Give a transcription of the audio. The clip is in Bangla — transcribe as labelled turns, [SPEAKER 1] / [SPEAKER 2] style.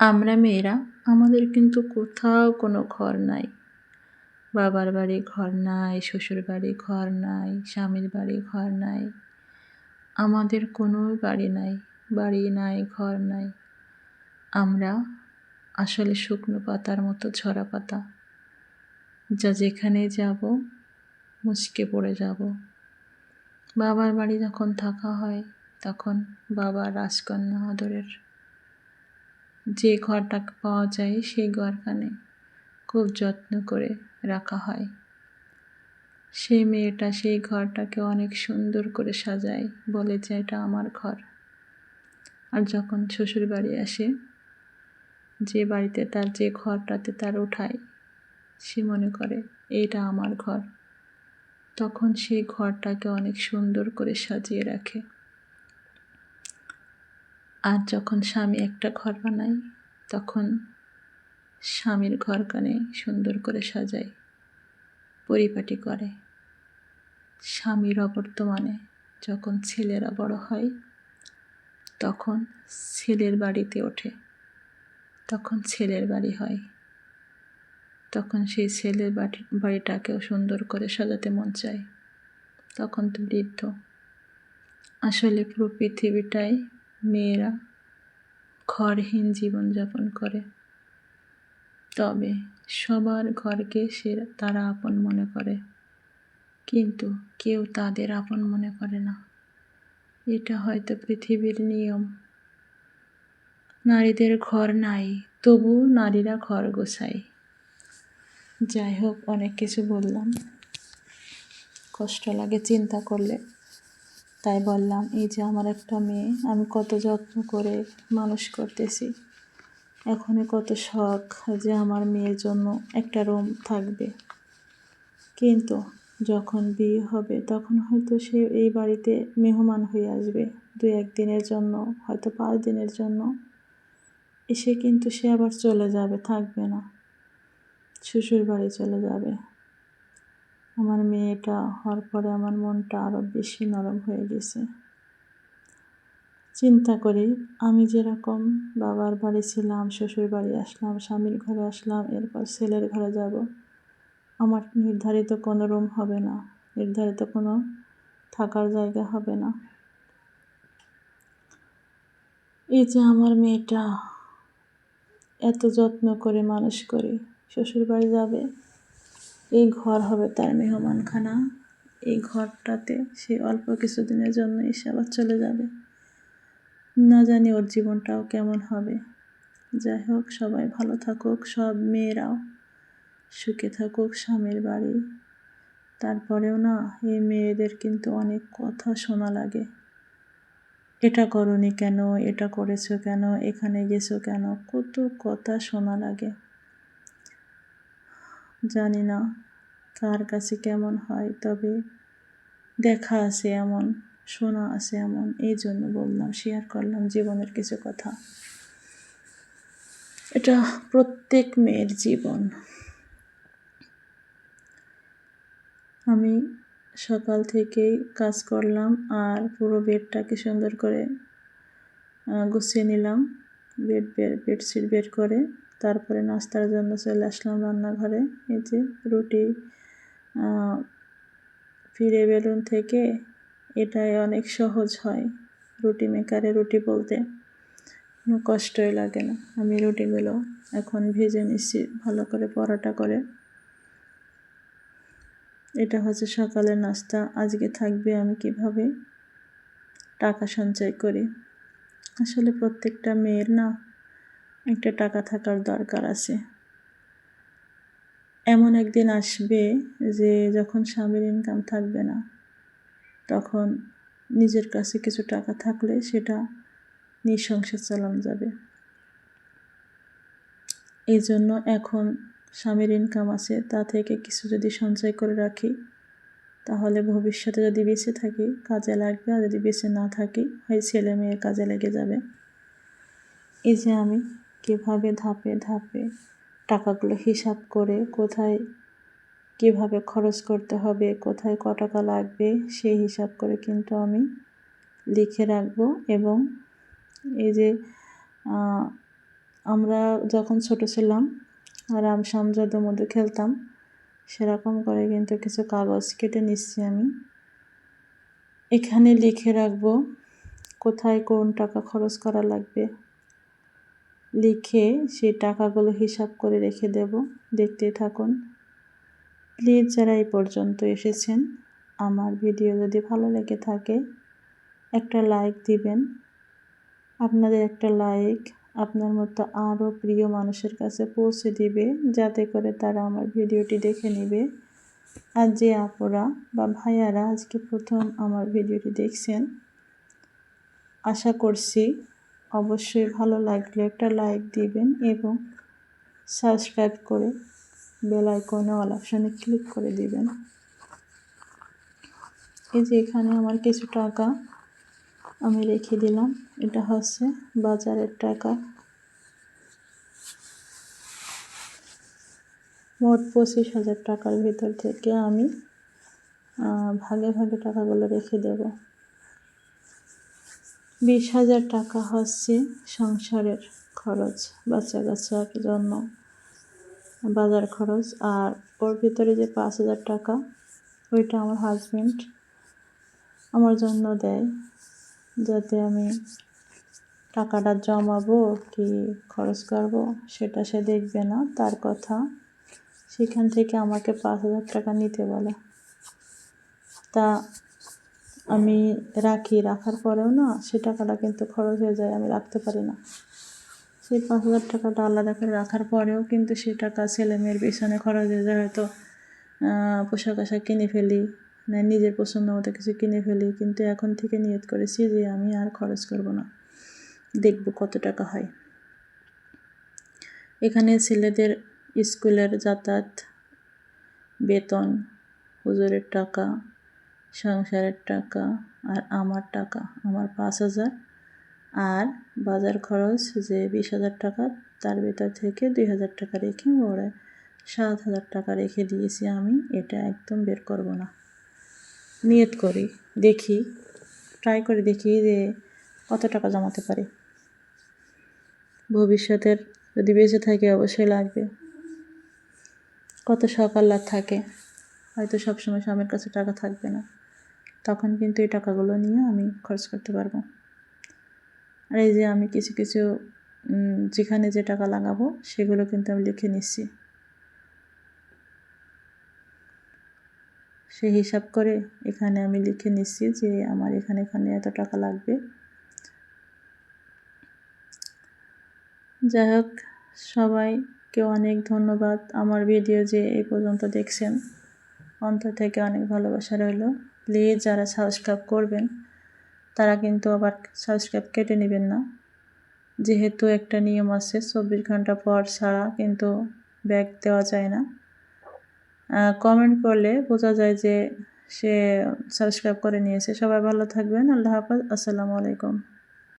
[SPEAKER 1] আমরা মেয়েরা, আমাদের কিন্তু কোথাও কোনো ঘর নাই। বাবার বাড়ি ঘর নাই, শ্বশুর বাড়ি ঘর নাই, স্বামীর বাড়ি ঘর নাই। আমাদের কোনো বাড়ি নাই বাড়ি নাই, ঘর নাই। আমরা আসলে শুকনো পাতার মতো ঝরা পাতা। যা যেখানে যাব, মুচকে পড়ে যাব। বাবার বাড়ি যখন থাকা হয়, তখন বাবা রাজকন্যা আদরের যে ঘরটা পাওয়া যায় সেই ঘরখানে খুব যত্ন করে রাখা হয়। সেই মেয়েটা সেই ঘরটাকে অনেক সুন্দর করে সাজায় বলে যে এটা আমার ঘর। আর যখন শ্বশুর বাড়ি আসে, যে বাড়িতে তার যে ঘরটাতে তার উঠায়, সে মনে করে, এটা আমার ঘর। তখন সেই ঘরটাকে অনেক সুন্দর করে সাজিয়ে রাখে। আর যখন স্বামী একটা ঘর বানায়, তখন স্বামীর ঘরখানে সুন্দর করে সাজায়, পরিপাটি করে। স্বামীর অবর্তমানে যখন ছেলেরা বড় হয়, তখন ছেলের বাড়িতে ওঠে। তখন ছেলের বাড়ি হয়। তখন সেই ছেলের বাড়ি, বাড়িটাকেও সুন্দর করে সাজাতে মন চায়। তখন তো বৃদ্ধ। আসলে পুরো পৃথিবীটাই মেয়েরা ঘরহীন জীবনযাপন করে। তবে সবার ঘরকে সে তারা আপন মনে করে। কিন্তু কেউ তাদের আপন মনে করে না। এটা হয়তো পৃথিবীর নিয়ম। নারীদের ঘর নাই তবু নারীরা ঘর গোছায়। যাই হোক, অনেক কিছু বললাম। কষ্ট লাগে, চিন্তা করলে। তাই বললাম, এই যে আমার একটা মেয়ে, আমি কত যত্ন করে মানুষ করতেছি। এখনই কত শখ যে আমার মেয়ের জন্য একটা রুম থাকবে। কিন্তু যখন বিয়ে হবে, তখন হয়তো সে এই বাড়িতে মেহমান হয়ে আসবে। দু একদিনের জন্য, হয়তো পাঁচ দিনের জন্য। এসে কিন্তু সে আবার চলে যাবে, থাকবে না। শ্বশুর বাড়ি চলে যাবে। আমার মেয়েটা হওয়ার পরে আমার মনটা আরও বেশি নরম হয়ে গেছে। চিন্তা করি, আমি যেরকম বাবার বাড়ি ছিলাম, শ্বশুর বাড়ি আসলাম, স্বামীর ঘরে আসলাম, এরপর ছেলের ঘরে যাব, আমার নির্ধারিত কোনো রুম হবে না, নির্ধারিত কোনো থাকার জায়গা হবে না। এই যে আমার মেয়েটা, এত যত্ন করে মানুষ করি, শ্বশুর বাড়ি যাবে এই ঘর হবে তার মেহমানখানা। এই ঘরটাতে সে অল্প কিছুদিনের জন্য এসে আবার চলে যাবে। না জানি ওর জীবনটাও কেমন হবে। যাই হোক, সবাই ভালো থাকুক, সব মেয়েরাও সুখে থাকুক, স্বামীর বাড়ি। তারপরেও না, এই মেয়েদের কিন্তু অনেক কথা শোনা লাগে। এটা করনি কেন? এটা করেছ কেন? এখানে গেছো কেন? কত কথা শোনা লাগে। জানি না কার কাছে কেমন হয়, তবে দেখা আছে এমন, শোনা আছে এমন। এই জন্য বললাম শেয়ার করলাম জীবনের কিছু কথা। এটা প্রত্যেক মেয়ের জীবন। আমি সকাল থেকেই কাজ করলাম আর পুরো বেডটাকে সুন্দর করে গুছিয়ে নিলাম বেড, বেডশিট বের করে। তারপরে নাস্তার জন্য চলে আসলাম রান্নাঘরে। এই যে রুটি ফিরে বেলুন থেকে এটাই অনেক সহজ হয় রুটি মেকারে রুটি বলতে। কোনো কষ্টই লাগে না। আমি রুটিগুলো এখন ভেজে নিচ্ছি ভালো করে পরোটা করে। এটা হচ্ছে সকালের নাস্তা, আজকে থাকবে আমি কীভাবে? টাকা সঞ্চয় করি। আসলে প্রত্যেকটা মেয়ের না একটা টাকা থাকার দরকার আছে। এমন একদিন আসবে যে যখন স্বামীর ইনকাম থাকবে না, তখন নিজের কাছে কিছু টাকা থাকলে সেটা নিঃসংসার চালানো যাবে। এই জন্য এখন স্বামীর ইনকাম আছে, তা থেকে কিছু যদি সঞ্চয় করে রাখি, তাহলে ভবিষ্যতে যদি বেঁচে থাকি, কাজে লাগবে, আর যদি বেঁচে না থাকি, হয় ছেলে মেয়ের কাজে লেগে যাবে। এই যে আমি কীভাবে ধাপে ধাপে টাকাগুলো হিসাব করে কোথায় কীভাবে খরচ করতে হবে, কোথায় ক টাকা লাগবে সেই হিসাব করে কিন্তু আমি লিখে রাখব এবং এই যে আমরা যখন ছোট ছিলাম, রাম সামজাদের মধ্যে খেলতাম, সেরকম করে কিন্তু কিছু কাগজ কেটে নিচ্ছি আমি। এখানে লিখে রাখব কোথায় কোন টাকা খরচ করা লাগবে লিখে সেই টাকাগুলো হিসাব করে রেখে দেব। দেখতে থাকুন। প্লিজ যারা এই পর্যন্ত এসেছেন, আমার ভিডিও যদি ভালো লেগে থাকে, একটা লাইক দিবেন। আপনাদের একটা লাইক আপনার মতো আরও প্রিয় মানুষের কাছে পৌঁছে দিবে, যাতে করে তারা আমার ভিডিওটি দেখে নেবে। আর যে আপুরা বা ভাইয়ারা আজকে প্রথম আমার ভিডিওটি দেখছেন, আশা করছি অবশ্যই ভালো লাগলে একটা লাইক দিবেন এবং সাবস্ক্রাইব করে বেল আইকনে অল অপশানে ক্লিক করে দিবেন। এই যে এখানে আমার কিছু টাকা আমি রেখে দিলাম। এটা হচ্ছে বাজারের টাকা। মোট পঁচিশ হাজার টাকার ভিতর থেকে আমি ভাগে ভাগে টাকাগুলো রেখে দেব। বিশ হাজার টাকা হচ্ছে সংসারের খরচ বাচ্চা কাচ্চার জন্য বাজার খরচ। আর ওর ভিতরে যে পাঁচ হাজার টাকা, ওইটা আমার হাজব্যান্ড আমার জন্য দেয়, যাতে আমি টাকাটা জমাবো কি খরচ করব, সেটা সে দেখবে না। তার কথা, সেখান থেকে আমাকে পাঁচ হাজার টাকা নিতে বলে। তা আমি রাখি, রাখার পরেও না সে টাকাটা কিন্তু খরচ হয়ে যায়, আমি রাখতে পারি না। সেই পাঁচ হাজার টাকাটা আলাদা করে রাখার পরেও কিন্তু সে টাকা ছেলে মেয়ের পিছনে খরচ হয়ে যায়, হয়তো পোশাক আশাক কিনে ফেলি, না, নিজের পছন্দ মতো কিছু কিনে ফেলি, কিন্তু এখন থেকে নিয়ত করেছি যে আমি আর খরচ করব না। দেখব কত টাকা হয়। এখানে ছেলেদের স্কুলের যাতায়াত, বেতন, হুজুরের টাকা সংসারের টাকা আর আমার টাকা, আমার পাঁচ হাজার। আর বাজার খরচ যে বিশ হাজার টাকা, তার ভিতর থেকে দুই হাজার টাকা রেখে ওরা সাত হাজার টাকা রেখে দিয়েছি আমি, এটা একদম বের করব না। নিয়ত করি, দেখি ট্রাই করে দেখি যে কত টাকা জমাতে পারি। ভবিষ্যতের যদি বেঁচে থাকে অবশ্যই লাগবে। কত সকাল থাকে, হয়তো সবসময় স্বামীর কাছে টাকা থাকবে না। তখন কিন্তু এই টাকাগুলো নিয়ে আমি খরচ করতে পারব। আর এই যে আমি কিছু কিছু যেখানে যে টাকা লাগাবো, সেগুলো কিন্তু আমি লিখে নিচ্ছি। সে হিসাব করে এখানে আমি লিখে নিচ্ছি যে আমার এখানে এখানে এত টাকা লাগবে। যাই হোক, সবাইকে অনেক ধন্যবাদ। আমার ভিডিও যে এই পর্যন্ত দেখছেন, অন্তর থেকে অনেক ভালোবাসা রইল। প্লিজ যারা সাবস্ক্রাইব করবেন, তারা কিন্তু আবার সাবস্ক্রাইব কেটে নেবেন না। যেহেতু একটা নিয়ম আছে, চব্বিশ ঘণ্টা পর ছাড়া কিন্তু ব্যাগ দেওয়া যায় না। কমেন্ট করলে বোঝা যায় যে সে সাবস্ক্রাইব করে নিয়েছে। সবাই ভালো থাকবেন। আল্লাহ হাফাজ। আসসালামু আলাইকুম।